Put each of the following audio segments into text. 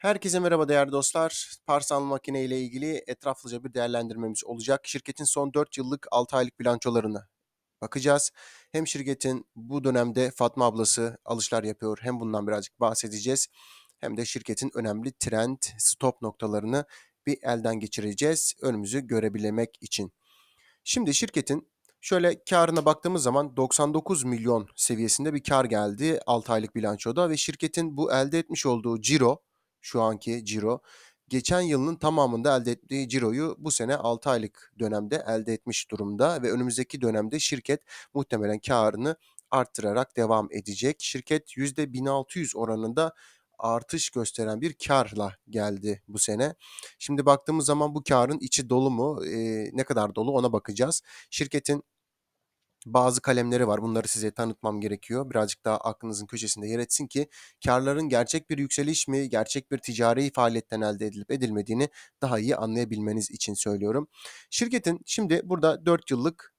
Herkese merhaba değerli dostlar. Parsal makine ile ilgili etraflıca bir değerlendirmemiz olacak. Şirketin son 4 yıllık 6 aylık bilançolarına bakacağız. Hem şirketin bu dönemde Fatma ablası alışlar yapıyor hem bundan birazcık bahsedeceğiz. Hem de şirketin önemli trend, stop noktalarını bir elden geçireceğiz önümüzü görebilmek için. Şimdi şirketin şöyle karına baktığımız zaman 99 milyon seviyesinde bir kar geldi 6 aylık bilançoda ve şirketin bu elde etmiş olduğu ciro, şu anki ciro, geçen yılın tamamında elde ettiği ciroyu bu sene 6 aylık dönemde elde etmiş durumda ve önümüzdeki dönemde şirket muhtemelen karını arttırarak devam edecek. Şirket %1600 oranında artış gösteren bir karla geldi bu sene. Şimdi baktığımız zaman bu karın içi dolu mu, eee, ne kadar dolu ona bakacağız. Şirketin bazı kalemleri var. Bunları size tanıtmam gerekiyor. Birazcık daha aklınızın köşesinde yer etsin ki karların gerçek bir yükseliş mi, gerçek bir ticari faaliyetten elde edilip edilmediğini daha iyi anlayabilmeniz için söylüyorum. Şirketin şimdi burada 4 yıllık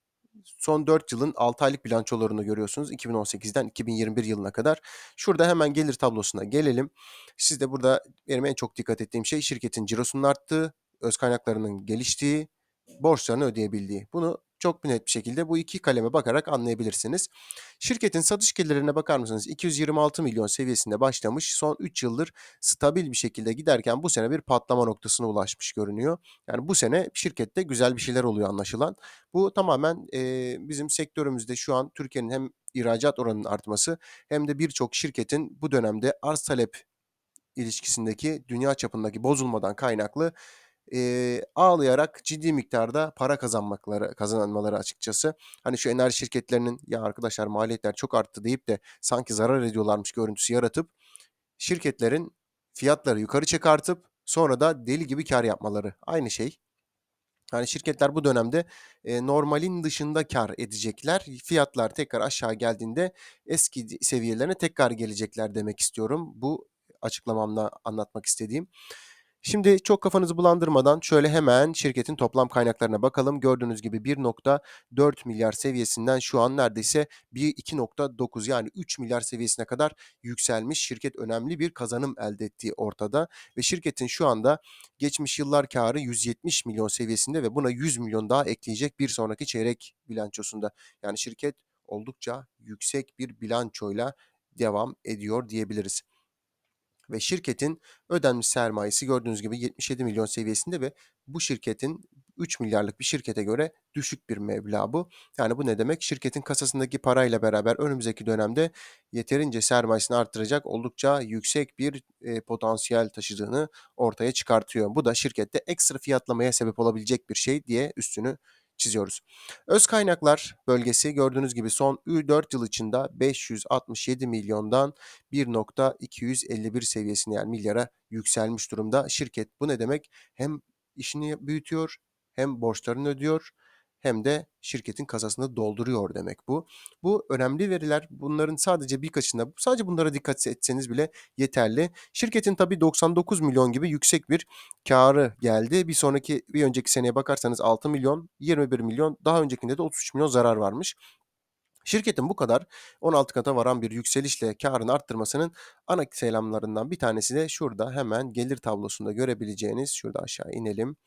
son 4 yılın 6 aylık bilançolarını görüyorsunuz. 2018'den 2021 yılına kadar. Şurada hemen gelir tablosuna gelelim. Siz de burada benim en çok dikkat ettiğim şey şirketin cirosunun arttığı, öz kaynaklarının geliştiği, borçlarını ödeyebildiği. Bunu çok net bir şekilde bu iki kaleme bakarak anlayabilirsiniz. Şirketin satış gelirlerine bakar mısınız? 226 milyon seviyesinde başlamış. Son 3 yıldır stabil bir şekilde giderken bu sene bir patlama noktasına ulaşmış görünüyor. Yani bu sene şirkette güzel bir şeyler oluyor anlaşılan. Bu tamamen e, bizim sektörümüzde şu an Türkiye'nin hem ihracat oranının artması hem de birçok şirketin bu dönemde arz talep ilişkisindeki dünya çapındaki bozulmadan kaynaklı eee, ağlayarak ciddi miktarda para kazanmakları kazanmaları açıkçası. Hani şu enerji şirketlerinin ya arkadaşlar maliyetler çok arttı deyip de sanki zarar ediyorlarmış görüntüsü yaratıp şirketlerin fiyatları yukarı çıkartıp sonra da deli gibi kar yapmaları. Aynı şey. Yani şirketler bu dönemde e, normalin dışında kar edecekler. Fiyatlar tekrar aşağı geldiğinde eski seviyelerine tekrar gelecekler demek istiyorum. Bu açıklamamla anlatmak istediğim. Şimdi çok kafanızı bulandırmadan şöyle hemen şirketin toplam kaynaklarına bakalım. Gördüğünüz gibi 1.4 milyar seviyesinden şu an neredeyse 2.9 yani 3 milyar seviyesine kadar yükselmiş. Şirket önemli bir kazanım elde ettiği ortada ve şirketin şu anda geçmiş yıllar karı 170 milyon seviyesinde ve buna 100 milyon daha ekleyecek bir sonraki çeyrek bilançosunda. Yani şirket oldukça yüksek bir bilançoyla devam ediyor diyebiliriz ve şirketin ödenmiş sermayesi gördüğünüz gibi 77 milyon seviyesinde ve bu şirketin 3 milyarlık bir şirkete göre düşük bir meblağ bu. Yani bu ne demek? Şirketin kasasındaki parayla beraber önümüzdeki dönemde yeterince sermayesini arttıracak oldukça yüksek bir e, potansiyel taşıdığını ortaya çıkartıyor. Bu da şirkette ekstra fiyatlamaya sebep olabilecek bir şey diye üstünü çiziyoruz. Öz kaynaklar bölgesi gördüğünüz gibi son 4 yıl içinde 567 milyondan 1.251 seviyesine yani milyara yükselmiş durumda. Şirket bu ne demek? Hem işini büyütüyor hem borçlarını ödüyor hem de şirketin kasasını dolduruyor demek bu. Bu önemli veriler. Bunların sadece birkaçında, sadece bunlara dikkat etseniz bile yeterli. Şirketin tabii 99 milyon gibi yüksek bir karı geldi. Bir sonraki, bir önceki seneye bakarsanız 6 milyon, 21 milyon, daha öncekinde de 33 milyon zarar varmış. Şirketin bu kadar 16 kata varan bir yükselişle karını arttırmasının ana selamlarından bir tanesi de şurada hemen gelir tablosunda görebileceğiniz, şurada aşağı inelim.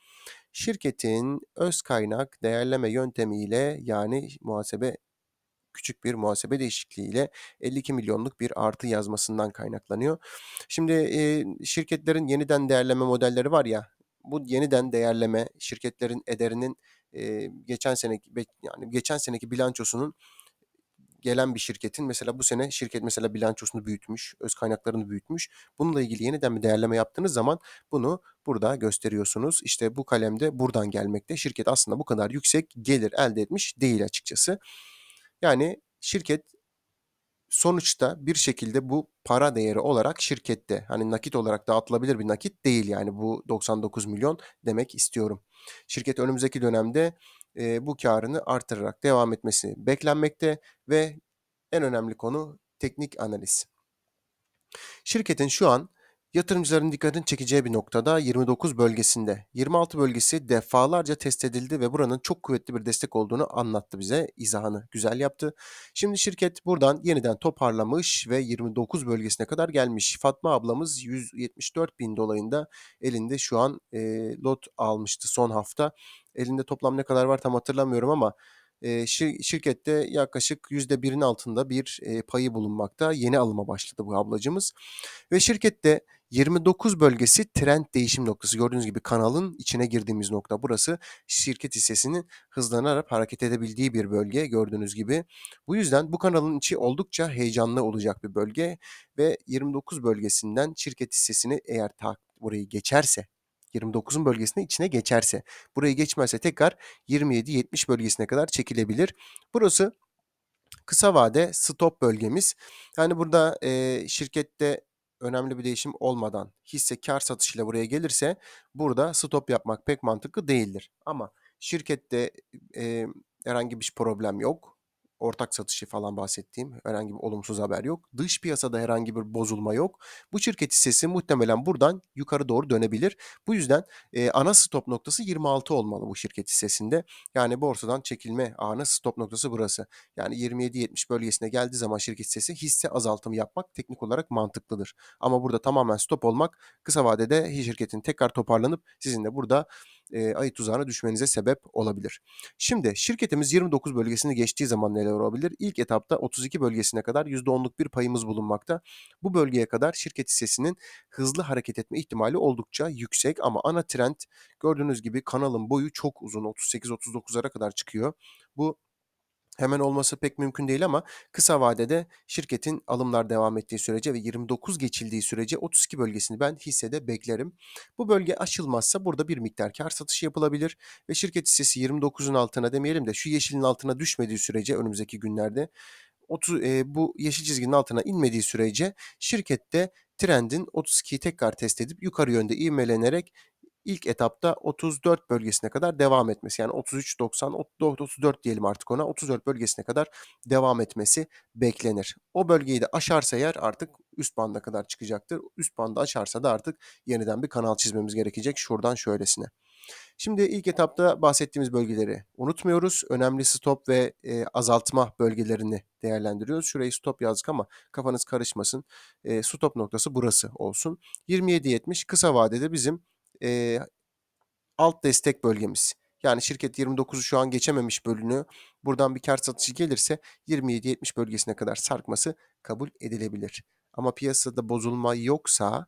Şirketin öz kaynak değerleme yöntemiyle yani muhasebe küçük bir muhasebe değişikliğiyle 52 milyonluk bir artı yazmasından kaynaklanıyor. Şimdi şirketlerin yeniden değerleme modelleri var ya, bu yeniden değerleme şirketlerin ederinin geçen seneki yani geçen seneki bilançosunun gelen bir şirketin mesela bu sene şirket mesela bilançosunu büyütmüş, öz kaynaklarını büyütmüş. Bununla ilgili yeniden bir değerleme yaptığınız zaman bunu burada gösteriyorsunuz. İşte bu kalemde buradan gelmekte. Şirket aslında bu kadar yüksek gelir elde etmiş değil açıkçası. Yani şirket sonuçta bir şekilde bu para değeri olarak şirkette hani nakit olarak dağıtılabilir bir nakit değil yani bu 99 milyon demek istiyorum. Şirket önümüzdeki dönemde e, bu karını artırarak devam etmesi beklenmekte ve en önemli konu teknik analiz. Şirketin şu an Yatırımcıların dikkatini çekeceği bir noktada 29 bölgesinde. 26 bölgesi defalarca test edildi ve buranın çok kuvvetli bir destek olduğunu anlattı bize. İzahını güzel yaptı. Şimdi şirket buradan yeniden toparlamış ve 29 bölgesine kadar gelmiş. Fatma ablamız 174 bin dolayında elinde şu an e, lot almıştı son hafta. Elinde toplam ne kadar var tam hatırlamıyorum ama şir- şirkette yaklaşık %1'in altında bir e, payı bulunmakta. Yeni alıma başladı bu ablacımız. Ve şirkette 29 bölgesi trend değişim noktası. Gördüğünüz gibi kanalın içine girdiğimiz nokta burası. Şirket hissesinin hızlanarak hareket edebildiği bir bölge gördüğünüz gibi. Bu yüzden bu kanalın içi oldukça heyecanlı olacak bir bölge ve 29 bölgesinden şirket hissesini eğer burayı geçerse 29'un bölgesine içine geçerse, burayı geçmezse tekrar 27-70 bölgesine kadar çekilebilir. Burası kısa vade stop bölgemiz. Yani burada e, şirkette önemli bir değişim olmadan hisse kar satışıyla buraya gelirse burada stop yapmak pek mantıklı değildir. Ama şirkette e, herhangi bir problem yok. Ortak satışı falan bahsettiğim herhangi bir olumsuz haber yok. Dış piyasada herhangi bir bozulma yok. Bu şirket hissesi muhtemelen buradan yukarı doğru dönebilir. Bu yüzden e, ana stop noktası 26 olmalı bu şirket hissesinde. Yani borsadan çekilme ana stop noktası burası. Yani 27-70 bölgesine geldiği zaman şirket hissesi hisse azaltımı yapmak teknik olarak mantıklıdır. Ama burada tamamen stop olmak kısa vadede şirketin tekrar toparlanıp sizin de burada e, ayı tuzağına düşmenize sebep olabilir. Şimdi şirketimiz 29 bölgesini geçtiği zaman neler olabilir? İlk etapta 32 bölgesine kadar %10'luk bir payımız bulunmakta. Bu bölgeye kadar şirket hissesinin hızlı hareket etme ihtimali oldukça yüksek ama ana trend gördüğünüz gibi kanalın boyu çok uzun 38-39'lara kadar çıkıyor. Bu Hemen olması pek mümkün değil ama kısa vadede şirketin alımlar devam ettiği sürece ve 29 geçildiği sürece 32 bölgesini ben hissede beklerim. Bu bölge aşılmazsa burada bir miktar kar satışı yapılabilir ve şirket hissesi 29'un altına demeyelim de şu yeşilin altına düşmediği sürece önümüzdeki günlerde 30, e, bu yeşil çizginin altına inmediği sürece şirkette trendin 32'yi tekrar test edip yukarı yönde ivmelenerek ilk etapta 34 bölgesine kadar devam etmesi. Yani 33, 90, 34 diyelim artık ona. 34 bölgesine kadar devam etmesi beklenir. O bölgeyi de aşarsa eğer artık üst banda kadar çıkacaktır. Üst bandı aşarsa da artık yeniden bir kanal çizmemiz gerekecek. Şuradan şöylesine. Şimdi ilk etapta bahsettiğimiz bölgeleri unutmuyoruz. Önemli stop ve e, azaltma bölgelerini değerlendiriyoruz. Şurayı stop yazdık ama kafanız karışmasın. E, stop noktası burası olsun. 27.70 kısa vadede bizim e, alt destek bölgemiz. Yani şirket 29'u şu an geçememiş bölünü buradan bir kar satışı gelirse 27-70 bölgesine kadar sarkması kabul edilebilir. Ama piyasada bozulma yoksa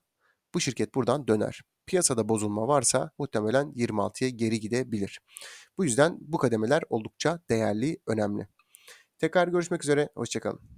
bu şirket buradan döner. Piyasada bozulma varsa muhtemelen 26'ya geri gidebilir. Bu yüzden bu kademeler oldukça değerli, önemli. Tekrar görüşmek üzere, hoşçakalın.